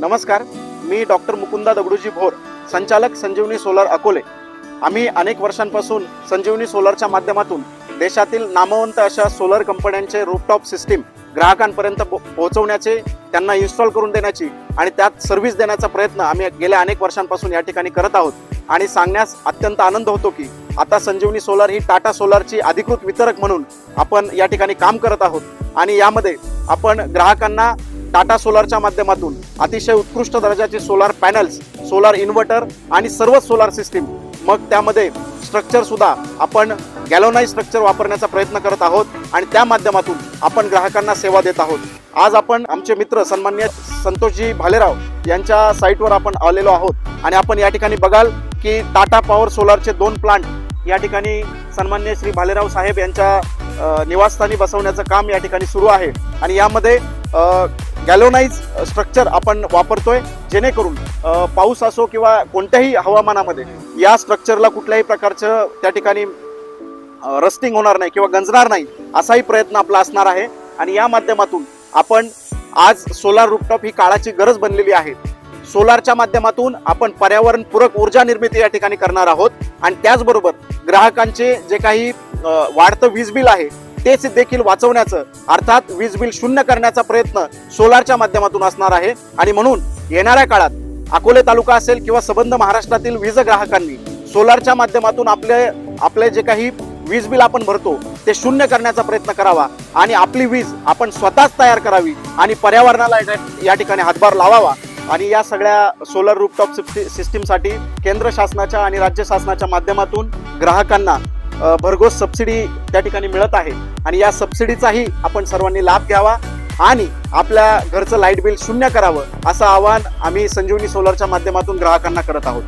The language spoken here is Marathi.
नमस्कार मी डॉक्टर मुकुंदा दगडूजी भोर संचालक संजीवनी सोलार अकोले. आम्ही अनेक वर्षांपासून संजीवनी सोलारच्या माध्यमातून देशातील नामवंत अशा सोलर कंपन्यांचे रूपटॉप सिस्टीम ग्राहकांपर्यंत पो- पोहोचवण्याचे त्यांना इन्स्टॉल करून देण्याची आणि त्यात सर्व्हिस देण्याचा प्रयत्न आम्ही गेल्या अनेक वर्षांपासून या ठिकाणी करत आहोत. आणि सांगण्यास अत्यंत आनंद होतो की आता संजीवनी सोलार ही टाटा सोलारची अधिकृत वितरक म्हणून आपण या ठिकाणी काम करत आहोत. आणि यामध्ये आपण ग्राहकांना टाटा सोलारच्या माध्यमातून अतिशय उत्कृष्ट दर्जाचे सोलार पॅनल्स सोलार इन्व्हर्टर आणि सर्वच सोलार सिस्टीम. मग त्यामध्ये स्ट्रक्चर सुद्धा आपण गॅलोनाइज स्ट्रक्चर वापरण्याचा प्रयत्न करत आहोत आणि त्या माध्यमातून आपण ग्राहकांना सेवा देत आहोत. आज आपण आमचे मित्र सन्मान्य संतोषजी भालेराव यांच्या साईटवर आपण आलेलो आहोत आणि आपण या ठिकाणी बघाल की टाटा पॉवर सोलारचे दोन प्लांट या ठिकाणी सन्मान्य श्री भालेराव साहेब यांच्या निवासस्थानी बसवण्याचं काम या ठिकाणी सुरू आहे. आणि यामध्ये गॅलोनाइज स्ट्रक्चर आपण वापरतोय जेणेकरून पाऊस असो किंवा कोणत्याही हवामानामध्ये या स्ट्रक्चरला कुठल्याही प्रकारचं त्या ठिकाणी रस्टिंग होणार नाही किंवा गंजणार नाही असाही प्रयत्न आपला असणार आहे. आणि या माध्यमातून आपण आज सोलार रूपटॉप ही काळाची गरज बनलेली आहे. सोलारच्या माध्यमातून आपण पर्यावरणपूरक ऊर्जा निर्मिती या ठिकाणी करणार आहोत. आणि त्याचबरोबर ग्राहकांचे जे काही वाढतं वीज बिल आहे तेच देखील वाचवण्याचं अर्थात वीज बिल शून्य करण्याचा प्रयत्न सोलारच्या माध्यमातून असणार आहे. आणि म्हणून येणाऱ्या काळात अकोले तालुका असेल किंवा संबंध महाराष्ट्रातील वीज ग्राहकांनी सोलारच्या माध्यमातून आपले आपले जे काही वीज बिल आपण भरतो ते शून्य करण्याचा प्रयत्न करावा. आणि आपली वीज आपण स्वतःच तयार करावी आणि पर्यावरणाला या- ठिकाणी हातभार लावावा. आणि या सगळ्या सोलर रूपटॉप सिस्टीमसाठी केंद्र शासनाच्या आणि राज्य शासनाच्या माध्यमातून ग्राहकांना भरघोस सबसिडी त्या ठिकाणी मिळत आहे. आणि या सबसिडीचाही आपण सर्वांनी लाभ घ्यावा आणि आपल्या घरचं लाइट बिल शून्य करावं असं आवाहन आम्ही संजीवनी सोलरच्या माध्यमातून ग्राहकांना करत आहोत.